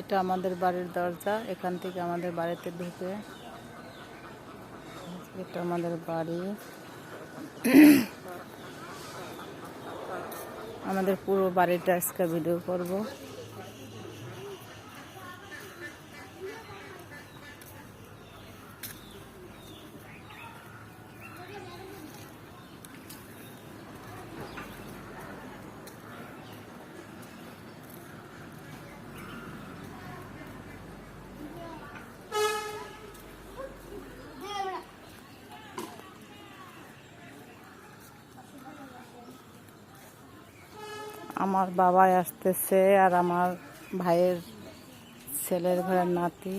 এটা আমাদের বাড়ির দরজা, এখান থেকে আমাদের বাড়িতে ঢুকে। এটা আমাদের বাড়ি। আমাদের পুরো বাড়িটা আজকে ভিডিও করব। আমার বাবাই আসতেছে আর আমার ভাইয়ের ছেলের ঘরের নাতি।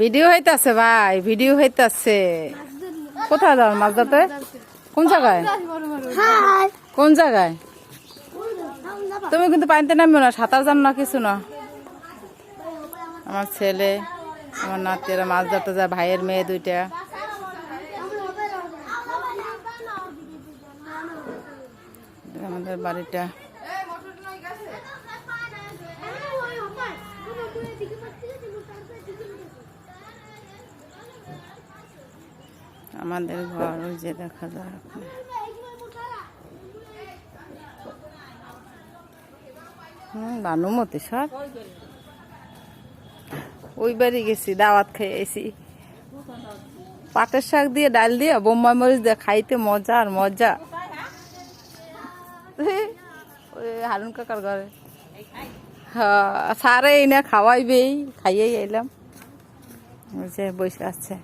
ভিডিও হইতাছে ভাই, ভিডিও হইতাছে। কোথায় যাও মাছ ধরতে কোন জায়গায়? কোন জায়গায়? তুমি কিন্তু পানিতে নামবে না, সাঁতার জানো না কিছু না। আমার ছেলে, আমার নাতিরা মাছ ধরতে যায়, ভাইয়ের মেয়ে দুইটা। আমাদের বাড়িটা। আমাদের ঘর ওই যে দেখা যায় বানুমতি সব। ওই বাড়ি গেছি, দাওয়াত খেয়ে এসি। পাটের শাক দিয়ে, ডাল দিয়ে, বোম্বাই মরিচ দিয়ে খাইতে মজা আর মজা। হারুন কাকার ঘরে। হ্যাঁ সারে এনে না খাওয়াইবেই খাইয়েই এলাম বসে আছে।